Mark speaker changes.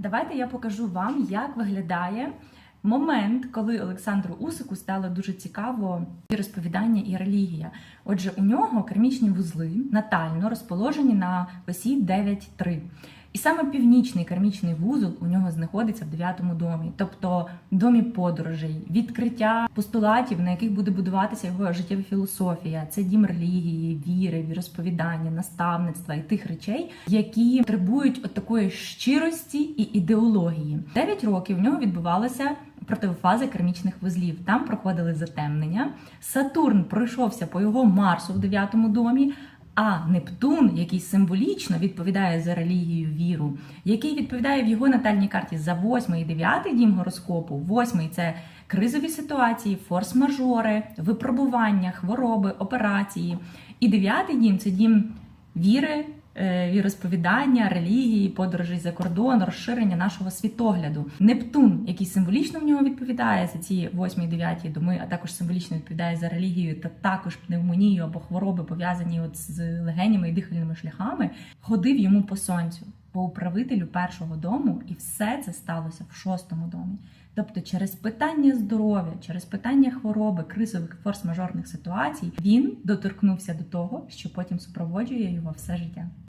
Speaker 1: Давайте я покажу вам, як виглядає момент, коли Олександру Усику стало дуже цікаво і розповідання і релігія. Отже, у нього кермічні вузли натально розположені на осі 9-3. І саме північний кармічний вузол у нього знаходиться в дев'ятому домі, тобто домі подорожей, відкриття постулатів, на яких буде будуватися його життєва філософія. Це дім релігії, віри, віросповідання, наставництва і тих речей, які потребують от такої щирості і ідеології. Дев'ять років в нього відбувалося противофази кармічних вузлів. Там проходили затемнення. Сатурн пройшовся по його Марсу в дев'ятому домі. А Нептун, який символічно відповідає за релігію віру, який відповідає в його натальній карті за восьмий і дев'ятий дім гороскопу. Восьмий це кризові ситуації, форс-мажори, випробування, хвороби, операції. І дев'ятий дім це дім віри, віросповідання, релігії, подорожі за кордон, розширення нашого світогляду. Нептун, який символічно в нього відповідає за ці восьмі і дев'яті доми, а також символічно відповідає за релігію та також пневмонію або хвороби пов'язані от з легенями і дихальними шляхами, ходив йому по сонцю, по управителю першого дому, і все це сталося в шостому домі. Тобто, через питання здоров'я, через питання хвороби, кризових форс-мажорних ситуацій, він доторкнувся до того, що потім супроводжує його все життя.